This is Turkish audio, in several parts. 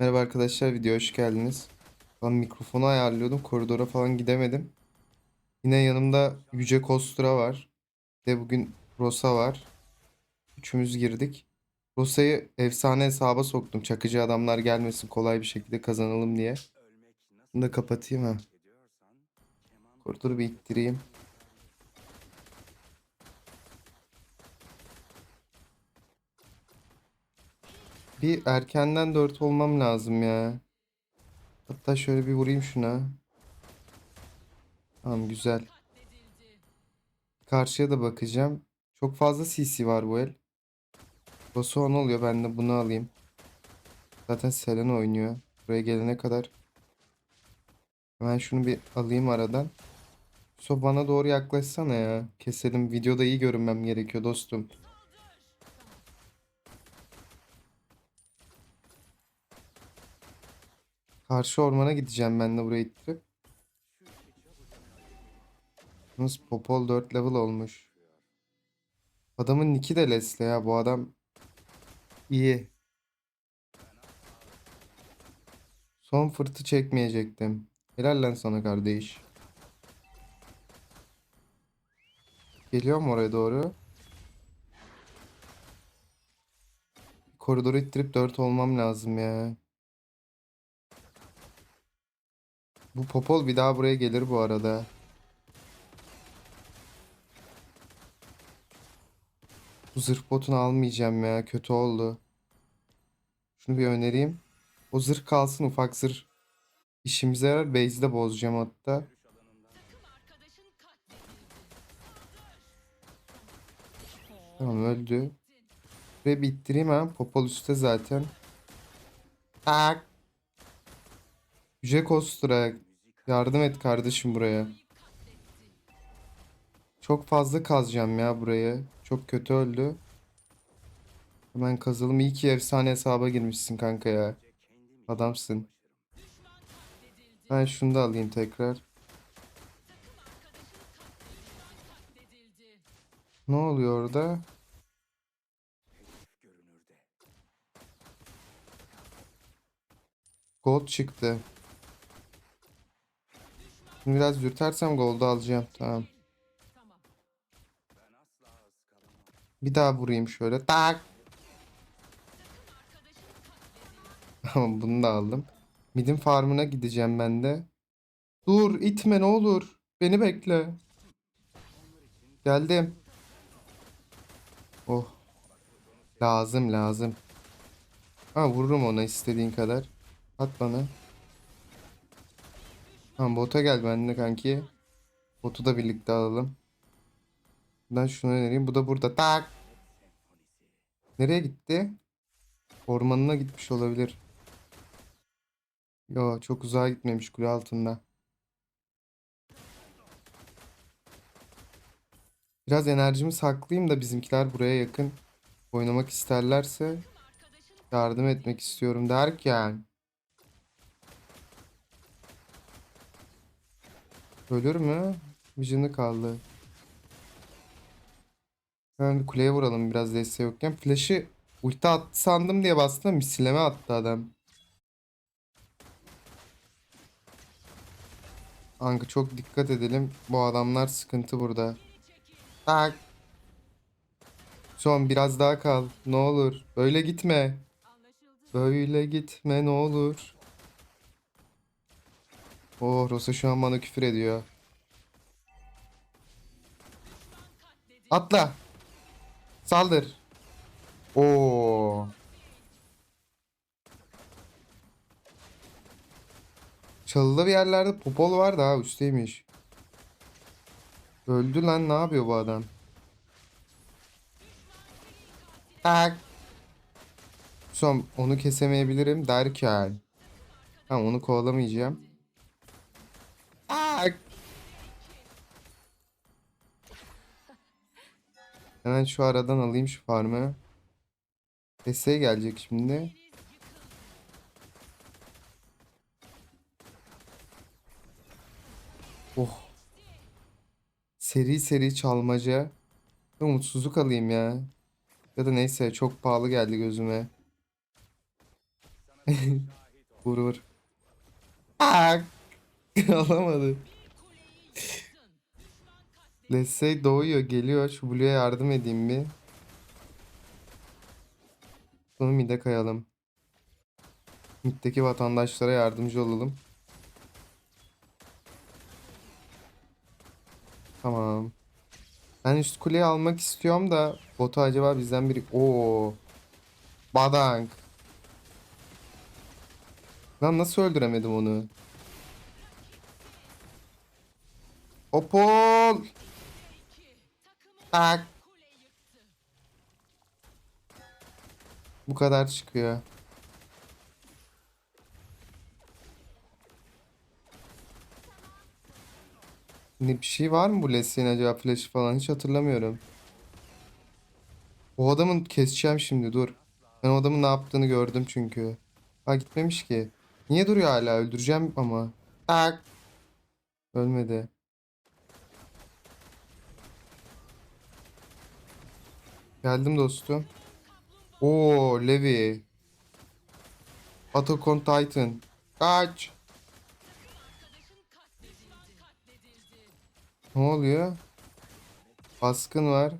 Merhaba arkadaşlar, videoya hoş geldiniz. Ben mikrofonu ayarlıyordum, koridora falan gidemedim. Yine yanımda Yüce Kostura var. Bir de bugün Rosa var. Üçümüz girdik. Rosa'yı efsane hesaba soktum. Çakıcı adamlar gelmesin, kolay bir şekilde kazanalım diye. Bunu da kapatayım ha. Koridoru bir ittireyim. Bir erkenden 4 olmam lazım ya. Hatta şöyle bir vurayım şuna. Tamam güzel. Karşıya da bakacağım. Çok fazla CC var bu el. Bosu 10 oluyor. Ben de bunu alayım. Zaten Selena oynuyor. Buraya gelene kadar. Ben şunu bir alayım aradan. So bana doğru yaklaşsana ya. Keselim. Videoda iyi görünmem gerekiyor dostum. Karşı ormana gideceğim ben de buraya ittirip. Yalnız Popol 4 level olmuş. Adamın nicki de Leslie ya. Bu adam iyi. Son fırtı çekmeyecektim. Helal lan sana kardeş. Geliyorum oraya doğru. Koridoru ittirip 4 olmam lazım ya. Bu Popol bir daha buraya gelir bu arada. Bu zırh botunu almayacağım ya. Kötü oldu. Şunu bir önereyim. O zırh kalsın ufak zırh. İşimize yarar. Base'i de bozacağım hatta. Tamam öldü. Ve bittireyim ha. Popol üstte zaten. Tak. Yüce Kostura. Yardım et kardeşim buraya. Çok fazla kazacağım ya burayı. Çok kötü öldü. Hemen kazalım. İyi ki efsane hesaba girmişsin kanka ya. Adamsın. Ben şunu da alayım tekrar. Ne oluyor orada? Gold çıktı. Şimdi biraz dürtersem gold'u alacağım. Tamam. Bir daha vurayım şöyle. Tak. Tamam bunu da aldım. Midin farmına gideceğim ben de. Dur itme ne olur. Beni bekle. Geldim. Oh. Lazım lazım. Ha vururum ona istediğin kadar. At bana. Tamam bota gel benimle kanki. Botu da birlikte alalım. Ben şunu önereyim. Bu da burada. Tak. Nereye gitti? Ormanına gitmiş olabilir. Yo çok uzağa gitmemiş kule altında. Biraz enerjimi saklayayım da bizimkiler buraya yakın oynamak isterlerse yardım etmek istiyorum derken ölür mü? Vision'ı kaldı. Hemen bir kuleye vuralım biraz desteği yokken. Flash'ı ulti attı sandım diye bastım misilleme attı adam. Kanka çok dikkat edelim. Bu adamlar sıkıntı burada. Tak. Son biraz daha kal. Ne olur. Böyle gitme. Böyle gitme ne olur. Oh Rosa şu an bana küfür ediyor. Atla. Saldır. Oo. Çalıda bir yerlerde popol var da ha üstteymiş. Öldü lan ne yapıyor bu adam? Tak. Son onu kesemeyebilirim derken. Tamam onu kovalamayacağım. Hemen şu aradan alayım şu farmı. Desteğe gelecek şimdi. Oh. Seri seri çalmaca. Umutsuzluk alayım ya. Ya da neyse çok pahalı geldi gözüme. Vur vur. Alamadı. Let's say doğuyor geliyor. Şu Blue'ya yardım edeyim bir. Sonra mid'e kayalım. Mid'deki vatandaşlara yardımcı olalım. Tamam. Ben üst kuleyi almak istiyorum da botu acaba bizden biri... Oo. Badang. Lan nasıl öldüremedim onu? Opol. Tak. Bu kadar çıkıyor. Ne bir şey var mı bu Leslie'nin acaba flash'ı falan hiç hatırlamıyorum. O adamın keseceğim şimdi dur. Ben o adamın ne yaptığını gördüm çünkü. Ha gitmemiş ki. Niye duruyor hala? Öldüreceğim ama. Tak. Ölmedi. Geldim dostum. Oo Levi. Attack Titan. Kaç. Ne oluyor? Baskın var.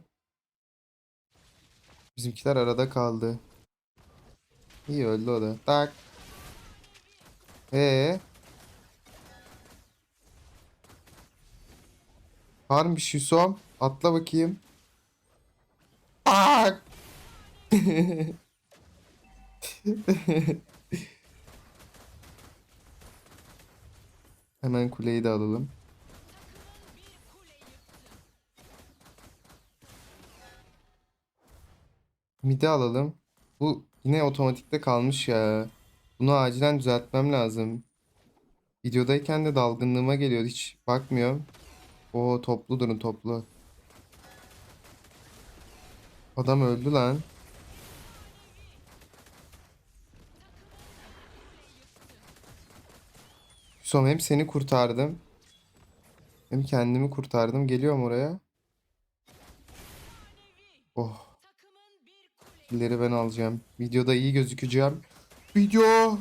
Bizimkiler arada kaldı. İyi öldü o da. Tak. Ee. Varmış Yusuf. Atla bakayım. Tak. Hemen kuleyi de alalım. Midi alalım. Bu yine otomatikte kalmış ya. Bunu acilen düzeltmem lazım. Videodayken de dalgınlığıma geliyor. Hiç bakmıyorum. O toplu durun toplu. Adam öldü lan. Son hem seni kurtardım. Hem kendimi kurtardım. Geliyorum oraya. Oh. Killleri ben alacağım. Videoda iyi gözükeceğim. Video.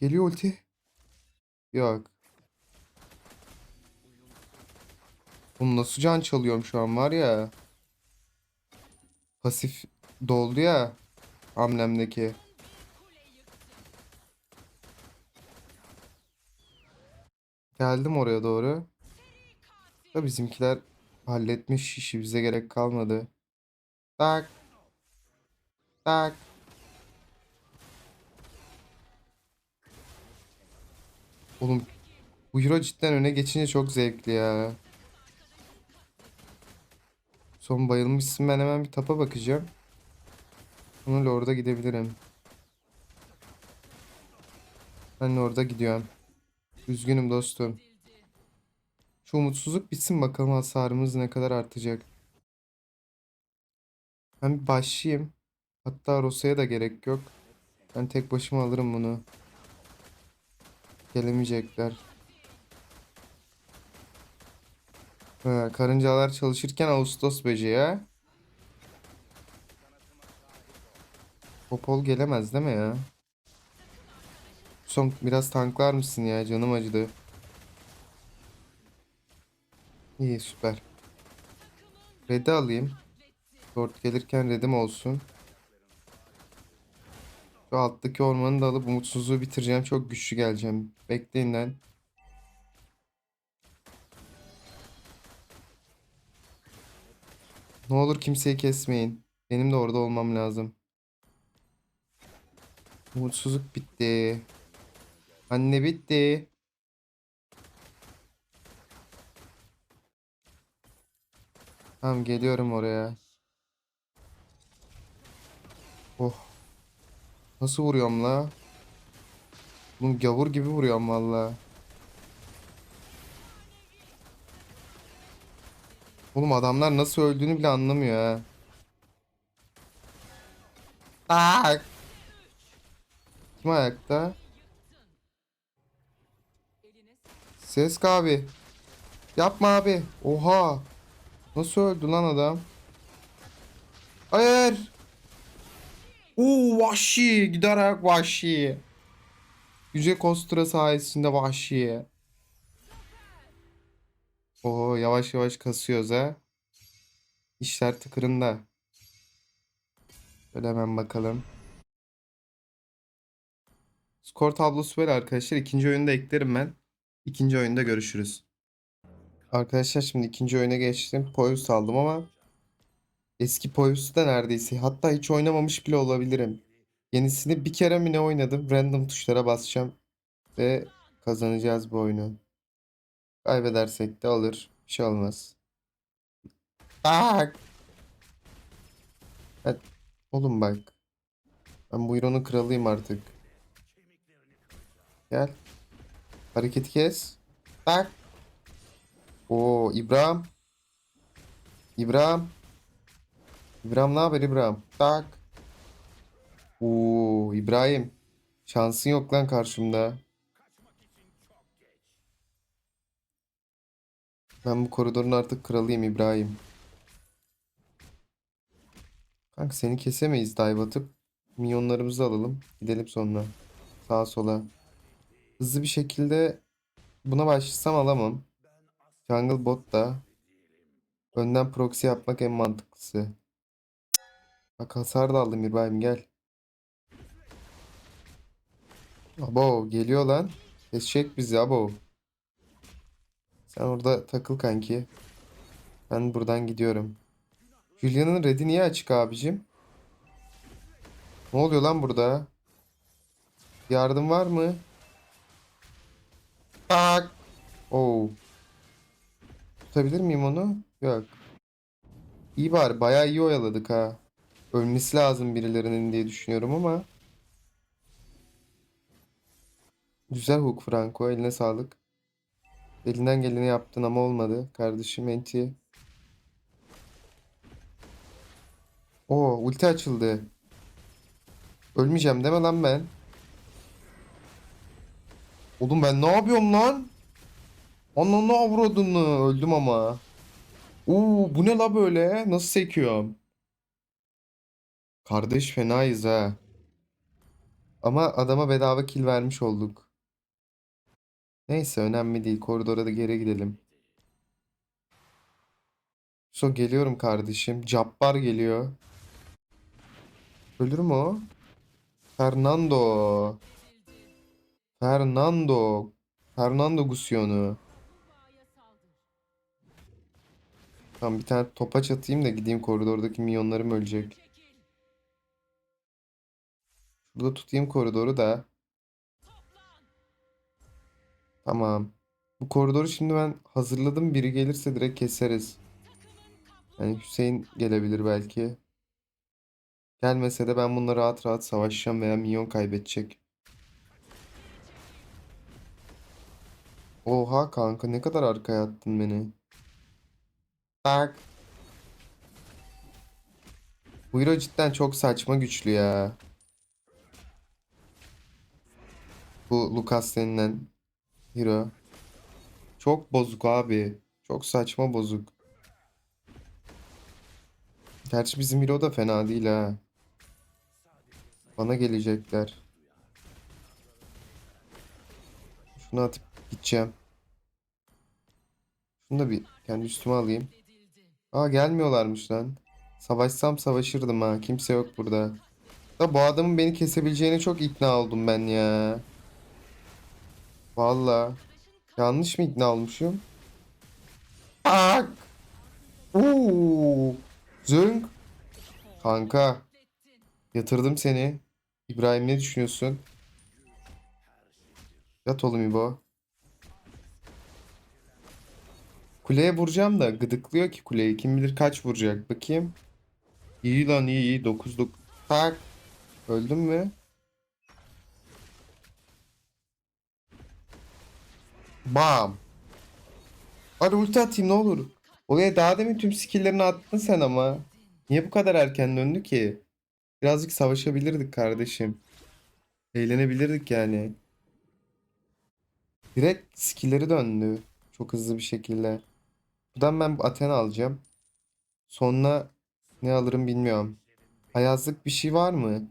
Geliyor ulti. Yok. Oğlum nasıl can çalıyorum şu an var ya. Pasif doldu ya. Hamlemdeki. Geldim oraya doğru. Da bizimkiler halletmiş işi bize gerek kalmadı. Tak. Tak. Oğlum bu Euro cidden öne geçince çok zevkli ya. Son bayılmışsın ben hemen bir tapa bakacağım. Sonra Lord'a gidebilirim. Ben Lord'a gidiyorum. Üzgünüm dostum. Şu umutsuzluk bitsin bakalım hasarımız ne kadar artacak. Ben bir başlayayım. Hatta Rosa'ya da gerek yok. Ben tek başıma alırım bunu. Gelemeyecekler. Ha, karıncalar çalışırken Ağustos böceği ha. Popol gelemez değil mi ya? Son biraz tanklar mısın ya? Canım acıdı. İyi süper. Red'i alayım. Lord gelirken redim olsun. Şu alttaki ormanı da alıp umutsuzluğu bitireceğim. Çok güçlü geleceğim. Bekleyin lan. Ne olur kimseyi kesmeyin. Benim de orada olmam lazım. Umutsuzluk bitti. Anne bitti. Tamam geliyorum oraya. Oh. Nasıl vuruyorum la? Oğlum gavur gibi vuruyorum valla. Oğlum adamlar nasıl öldüğünü bile anlamıyor ha. Tak. Kim ayakta? Ses abi. Yapma abi. Oha. Nasıl öldü lan adam? Hayır. Oo vahşi giderek vahşi. Yüce Kostura sayesinde vahşi. Oo yavaş yavaş kasıyoruz ha. İşler tıkırında. Şöyle hemen bakalım. Skor tablosu böyle arkadaşlar. İkinci oyunda eklerim ben. İkinci oyunda görüşürüz. Arkadaşlar şimdi ikinci oyuna geçtim. Poyus aldım ama eski Poyus'u da neredeyse hatta hiç oynamamış bile olabilirim. Yenisini bir kere mi ne oynadım? Random tuşlara basacağım ve kazanacağız bu oyunu. Kaybedersek de alır. Bir şey olmaz. Bak. Evet. Oğlum bak. Ben bu Euro'nun kralıyım artık. Gel. Hareketi kes. Bak. Oo İbrahim. İbrahim. İbrahim ne haber İbrahim? Tak. Oo İbrahim. Şansın yok lan karşımda. Ben bu koridorun artık kralıyım İbrahim. Kanka seni kesemeyiz dive atıp. Minyonlarımızı alalım. Gidelim sonra. Sağa sola. Hızlı bir şekilde buna başlasam alamam. Jungle bot da. Önden proxy yapmak en mantıklısı. Bak hasar da aldım İbrahim gel. Abo geliyor lan. Kesecek bizi abo. Sen orada takıl kanki. Ben buradan gidiyorum. Julia'nın red'i niye açık abicim? Ne oluyor lan burada? Yardım var mı? Tak. Oo. Tutabilir miyim onu? Yok. İyi bari bayağı iyi oyaladık ha. Ölmesi lazım birilerinin diye düşünüyorum ama. Güzel hook Franco eline sağlık. Elinden geleni yaptın ama olmadı. Kardeşim enti. Oo ulti açıldı. Ölmeyeceğim deme lan ben. Oğlum ben ne yapıyorum lan? Ananı avradını öldüm ama. Oo bu ne la böyle? Nasıl sekiyorum? Kardeş fenayız ha. Ama adama bedava kill vermiş olduk. Neyse önemli değil. Koridora da geri gidelim. So geliyorum kardeşim. Cabbar geliyor. Ölür mü o? Fernando. Fernando. Fernando Gusionu. Tamam bir tane topaç atayım da gideyim koridordaki minyonlarım ölecek. Burada tutayım koridoru da. Tamam. Bu koridoru şimdi ben hazırladım. Biri gelirse direkt keseriz. Yani Hüseyin gelebilir belki. Gelmese de ben bununla rahat rahat savaşacağım veya minyon kaybedecek. Oha kanka ne kadar arkaya attın beni. Bak. Bu hero cidden çok saçma güçlü ya. Bu Lucas denilen hero. Çok bozuk abi. Çok saçma bozuk. Gerçi bizim hero da fena değil ha. Bana gelecekler. Şunu atıp gideceğim. Şunu da bir kendi üstüme alayım. Aa gelmiyorlarmış lan. Savaşsam savaşırdım ha. Kimse yok burada. Da bu adamın beni kesebileceğine çok ikna oldum ben ya. Valla. Yanlış mı ikna olmuşum? Ak! Oo! Zünk! Kanka. Yatırdım seni. İbrahim ne düşünüyorsun? Yat oğlum İbo. Kuleye vuracağım da gıdıklıyor ki kuleyi. Kim bilir kaç vuracak. Bakayım. İyi lan iyi iyi. 9 9. Tak. Öldün mü? Bam. Hadi ulti atayım ne olur. Oraya daha demin tüm skill'lerini attın sen ama. Niye bu kadar erken döndü ki? Birazcık savaşabilirdik kardeşim. Eğlenebilirdik yani. Direkt skill'leri döndü. Çok hızlı bir şekilde. Buradan ben Athena alacağım. Sonra ne alırım bilmiyorum. Ayazlık bir şey var mı?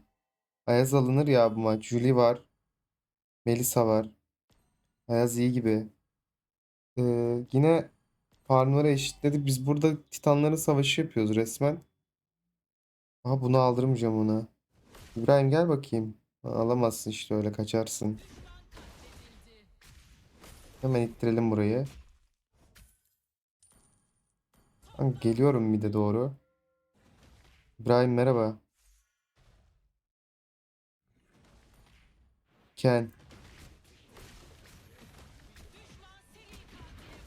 Ayaz alınır ya bu maç. Julie var. Melissa var. Ayaz iyi gibi. Ee, yine farmları eşitledik. Biz burada Titanların savaşı yapıyoruz resmen. Aha bunu aldırmayacağım ona. İbrahim gel bakayım. Alamazsın işte öyle kaçarsın. Hemen ittirelim burayı. Geliyorum mide doğru. İbrahim merhaba. Ken.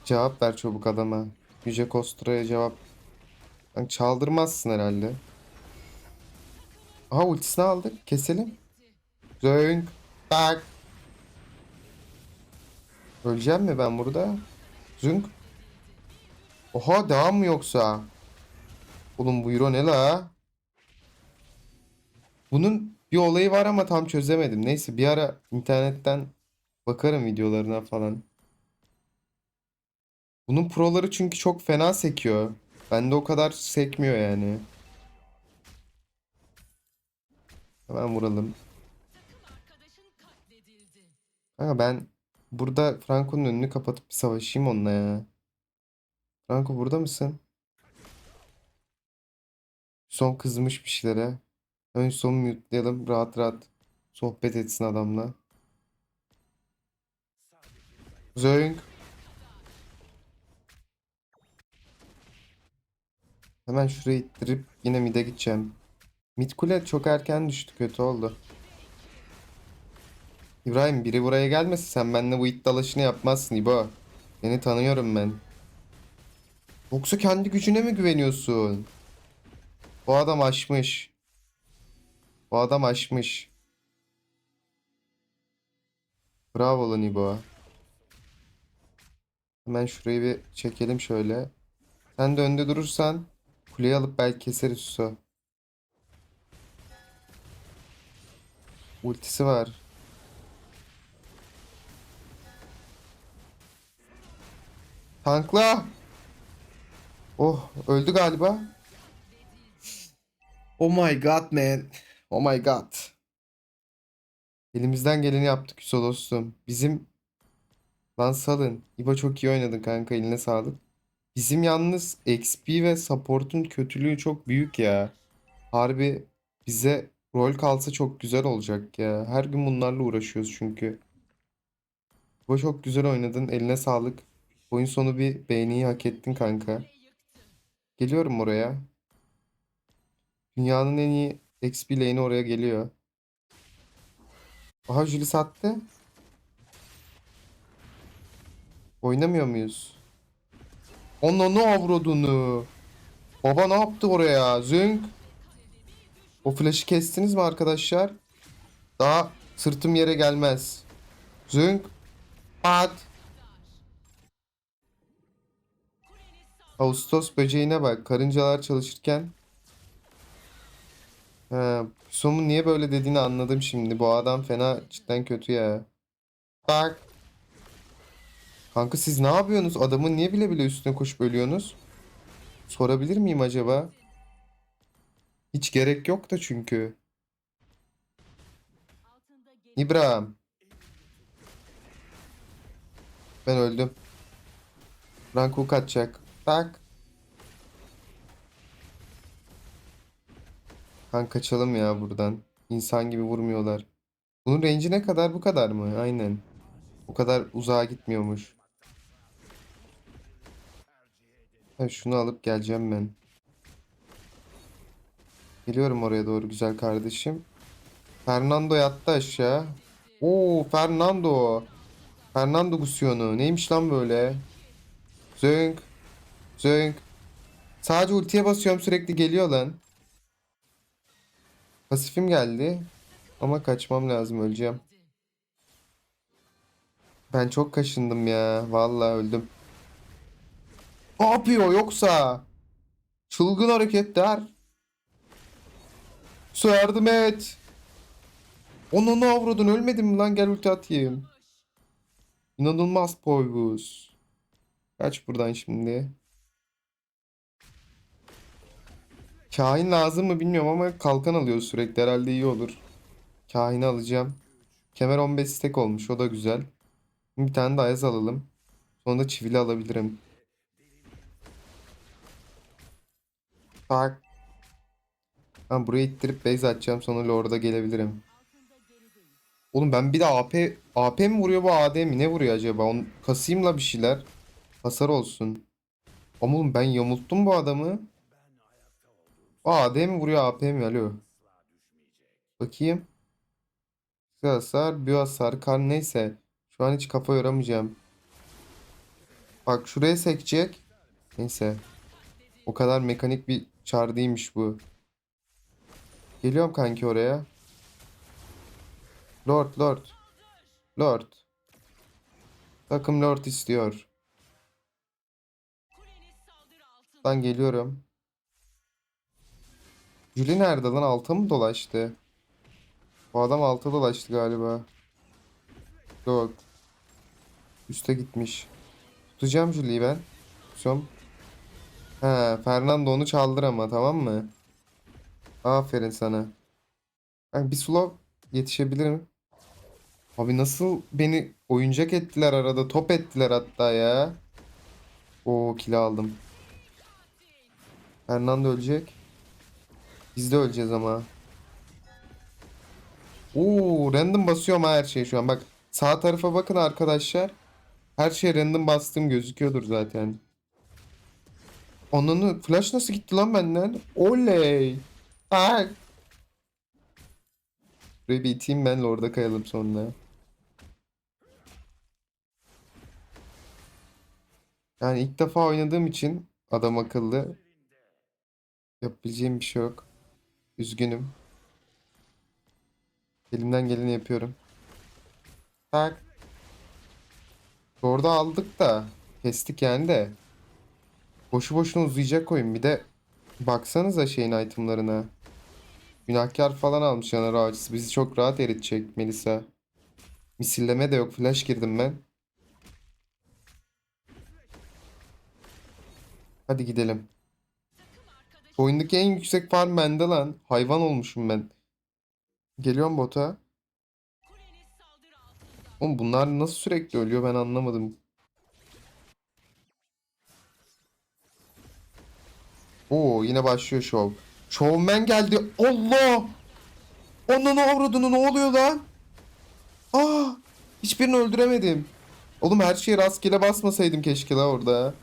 Cevap ver çabuk adama. Yüce Kostra'ya cevap. Lan çaldırmazsın herhalde. Aha ultisini aldık. Keselim. Zönk. Tak. Öleceğim mi ben burada? Zünk. Oha devam mı yoksa? Oğlum bu Euro ne la? Bunun bir olayı var ama tam çözemedim. Neyse bir ara internetten bakarım videolarına falan. Bunun proları çünkü çok fena sekiyor. Bende o kadar sekmiyor yani. Hemen vuralım. Kanka ben burada Franco'nun önünü kapatıp bir savaşayım onunla ya. Franco burada mısın? Son kızmış bir şeylere. Ön son mute'layalım. Rahat rahat sohbet etsin adamla. Zöng. Hemen şurayı ittirip yine mid'e gideceğim. Mid kule çok erken düştü. Kötü oldu. İbrahim biri buraya gelmesin. Sen benimle bu it dalaşını yapmazsın İbo. Seni tanıyorum ben. Yoksa kendi gücüne mi güveniyorsun? Bu adam aşmış. Bu adam aşmış. Bravo lan İbo. Hemen şurayı bir çekelim şöyle. Sen de önde durursan kuleyi alıp belki keseriz Suso. Ultisi var. Tankla. Oh öldü galiba. Oh my god man. Oh my god. Elimizden geleni yaptık Hüso dostum. Bizim lan salın. İbo çok iyi oynadın kanka eline sağlık. Bizim yalnız XP ve support'un kötülüğü çok büyük ya. Harbi bize rol kalsa çok güzel olacak ya. Her gün bunlarla uğraşıyoruz çünkü. İbo çok güzel oynadın. Eline sağlık. Oyun sonu bir beğeniyi hak ettin kanka. Geliyorum oraya. Dünyanın en iyi XP lane'i oraya geliyor. Aha Julie sattı. Oynamıyor muyuz? Ne avradını? Baba ne yaptı oraya? Zünk. O flash'ı kestiniz mi arkadaşlar? Daha sırtım yere gelmez. Zünk. Pat. Ağustos böceğine bak. Karıncalar çalışırken. Ha, Somun niye böyle dediğini anladım şimdi. Bu adam fena cidden kötü ya. Bak. Kanka siz ne yapıyorsunuz? Adamın niye bile bile üstüne koşup ölüyorsunuz? Sorabilir miyim acaba? Hiç gerek yok da çünkü. İbrahim. Ben öldüm. Ranko kaçacak. Tak. Kan kaçalım ya buradan. İnsan gibi vurmuyorlar. Bunun range'i ne kadar bu kadar mı? Aynen. O kadar uzağa gitmiyormuş. Ha, şunu alıp geleceğim ben. Geliyorum oraya doğru güzel kardeşim. Fernando yattı aşağı. Oo Fernando. Fernando Gusionu. Neymiş lan böyle? Zönk. Zönk. Sadece ultiye basıyorum sürekli geliyor lan. Pasifim geldi. Ama kaçmam lazım öleceğim. Ben çok kaşındım ya. Vallahi öldüm. Ne yapıyor yoksa? Çılgın hareketler. Su yardım et. Onu ne avradın ölmedin mi lan gel ulti atayım. İnanılmaz Poygus. Kaç buradan şimdi. Kain lazım mı bilmiyorum ama kalkan alıyor sürekli herhalde iyi olur. Kahin'i alacağım. Kemer 15 stack olmuş. O da güzel. Bir tane de Ayaz alalım. Sonra da çivili alabilirim. Tak. Ha, buraya ittirip base atacağım. Sonra Lord'a gelebilirim. Oğlum ben bir de AP AP mi vuruyor bu AD mi? Ne vuruyor acaba? Onu kasayım bir şeyler. Hasar olsun. Ama oğlum ben yamulttum bu adamı. AD mi vuruyor AP mi? Alo. Bakayım. Bir hasar, bir hasar, kar neyse. Şu an hiç kafa yoramayacağım. Bak şuraya sekecek. Neyse. O kadar mekanik bir çar değilmiş bu. Geliyorum kanki oraya. Lord, Lord. Lord. Takım Lord istiyor. Lan geliyorum. Julie nerede lan? Alta mı dolaştı? Bu adam alta dolaştı galiba. Yok. Üste gitmiş. Tutacağım Julie'yi ben. Tutuyorum. He, Fernando onu çaldır ama tamam mı? Aferin sana. Ben bir slow yetişebilirim. Abi nasıl beni oyuncak ettiler arada. Top ettiler hatta ya. Oo kill aldım. Fernando ölecek. Biz de öleceğiz ama. Oo, random basıyorum her şey şu an. Bak sağ tarafa bakın arkadaşlar. Her şey random bastığım gözüküyordur zaten. Ananı flash nasıl gitti lan benden? Oley. Bak. Burayı bir iteyim ben orada kayalım sonra. Yani ilk defa oynadığım için adam akıllı yapabileceğim bir şey yok. Üzgünüm. Elimden geleni yapıyorum. Tak. Orada aldık da. Kestik yani de. Boşu boşuna uzayacak oyun. Bir de baksanıza şeyin itemlarına. Günahkar falan almış yanar avcısı. Bizi çok rahat eritecek Melisa. Misilleme de yok. Flash girdim ben. Hadi gidelim. Oyundaki en yüksek farm bende lan. Hayvan olmuşum ben. Geliyorum bota. Oğlum bunlar nasıl sürekli ölüyor ben anlamadım. Oo yine başlıyor şov. Showman geldi. Allah! Onun avradını ne oluyor lan? Aa! Hiçbirini öldüremedim. Oğlum her şeye rastgele basmasaydım keşke la orada.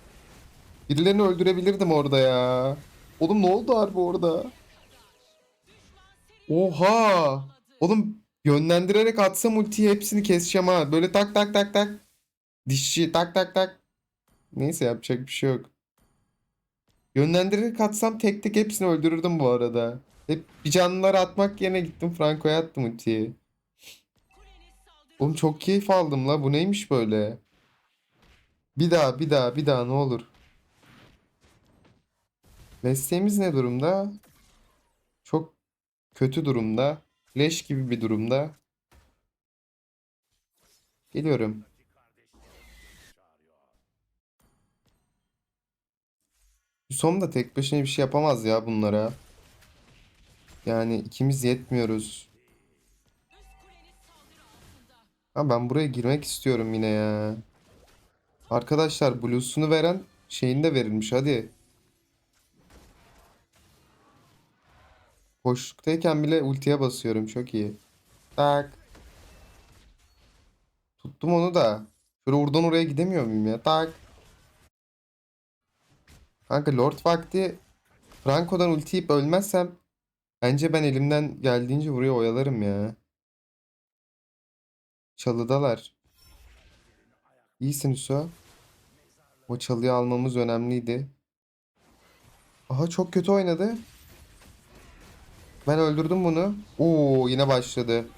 Birilerini öldürebilirdim orada ya. Oğlum ne oldu harbi orada? Oha! Oğlum yönlendirerek atsam ultiyi hepsini keseceğim ha. Böyle tak tak tak tak. Dişçi tak tak tak. Neyse yapacak bir şey yok. Yönlendirerek atsam tek tek hepsini öldürürdüm bu arada. Hep bir canlıları atmak yerine gittim Franco'ya attım ultiyi. Oğlum çok keyif aldım la. Bu neymiş böyle? Bir daha bir daha bir daha ne olur. Mesleğimiz ne durumda? Çok kötü durumda. Leş gibi bir durumda. Geliyorum. Hüsom da tek başına bir şey yapamaz ya bunlara. Yani ikimiz yetmiyoruz. Ha ben buraya girmek istiyorum yine ya. Arkadaşlar Blue'sunu veren şeyini de verilmiş hadi. Boşluktayken bile ultiye basıyorum çok iyi. Tak. Tuttum onu da. Şöyle oradan oraya gidemiyor muyum ya? Tak. Kanka Lord vakti Franco'dan ulti yiyip ölmezsem bence ben elimden geldiğince buraya oyalarım ya. Çalıdalar. İyisin Hüso. O çalıyı almamız önemliydi. Aha çok kötü oynadı. Ben öldürdüm bunu. Oo yine başladı.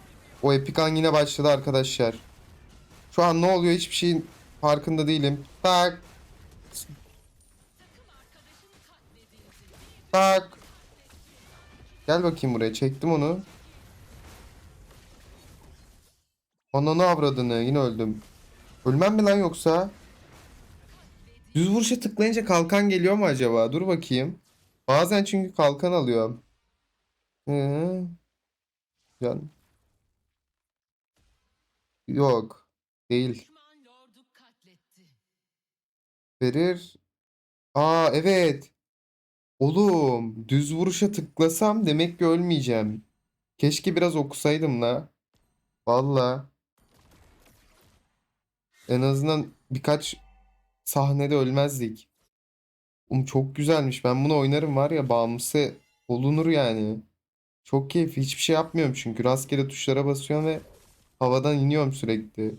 O Epikan yine başladı arkadaşlar. Şu an ne oluyor hiçbir şeyin farkında değilim. Tak tak. Gel bakayım buraya çektim onu. Ananı avradını yine öldüm. Ölmem mi lan yoksa? Düz vuruşa tıklayınca kalkan geliyor mu acaba? Dur bakayım. Bazen çünkü kalkan alıyorum. Hı. Can. Yok. Değil. Verir. Aa evet. Oğlum düz vuruşa tıklasam demek ki ölmeyeceğim. Keşke biraz okusaydım la. Valla. En azından birkaç sahnede ölmezdik. Oğlum çok güzelmiş. Ben bunu oynarım var ya bağımlısı olunur yani. Çok keyifli. Hiçbir şey yapmıyorum çünkü. Rastgele tuşlara basıyorum ve havadan iniyorum sürekli.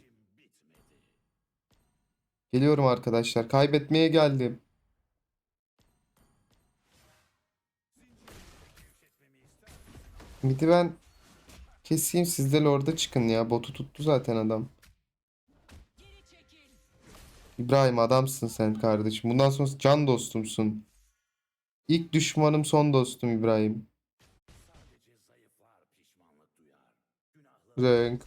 Geliyorum arkadaşlar. Kaybetmeye geldim. Midi ben keseyim siz de Lord'a çıkın ya. Botu tuttu zaten adam. İbrahim adamsın sen kardeşim. Bundan sonra can dostumsun. İlk düşmanım son dostum İbrahim. Renk.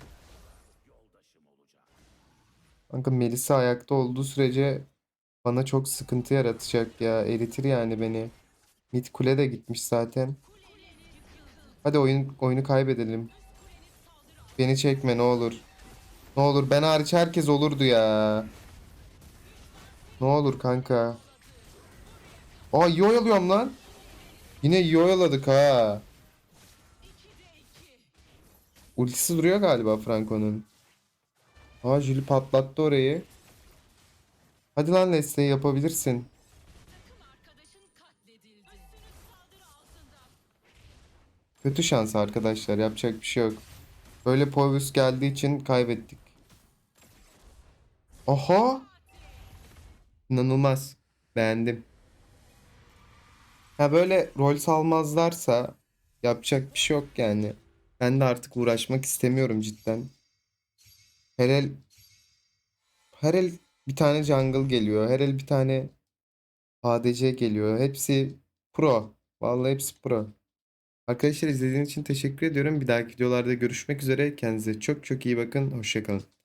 Kanka Melisa ayakta olduğu sürece bana çok sıkıntı yaratacak ya. Eritir yani beni. Mid kule de gitmiş zaten. Hadi oyun, oyunu kaybedelim. Beni çekme ne olur. Ne olur ben hariç herkes olurdu ya. Ne olur kanka. Aa iyi oyalıyorum lan. Yine iyi oyaladık ha. Ultisi duruyor galiba Franco'nun. Aa Jüli patlattı orayı. Hadi lan Leslie yapabilirsin. Kötü şans arkadaşlar yapacak bir şey yok. Böyle Povus geldiği için kaybettik. Aha! İnanılmaz. Beğendim. Ha böyle rol salmazlarsa yapacak bir şey yok yani. Ben de artık uğraşmak istemiyorum cidden. Her el her el bir tane jungle geliyor. Her el bir tane ADC geliyor. Hepsi pro. Vallahi hepsi pro. Arkadaşlar izlediğiniz için teşekkür ediyorum. Bir dahaki videolarda görüşmek üzere. Kendinize çok çok iyi bakın. Hoşçakalın.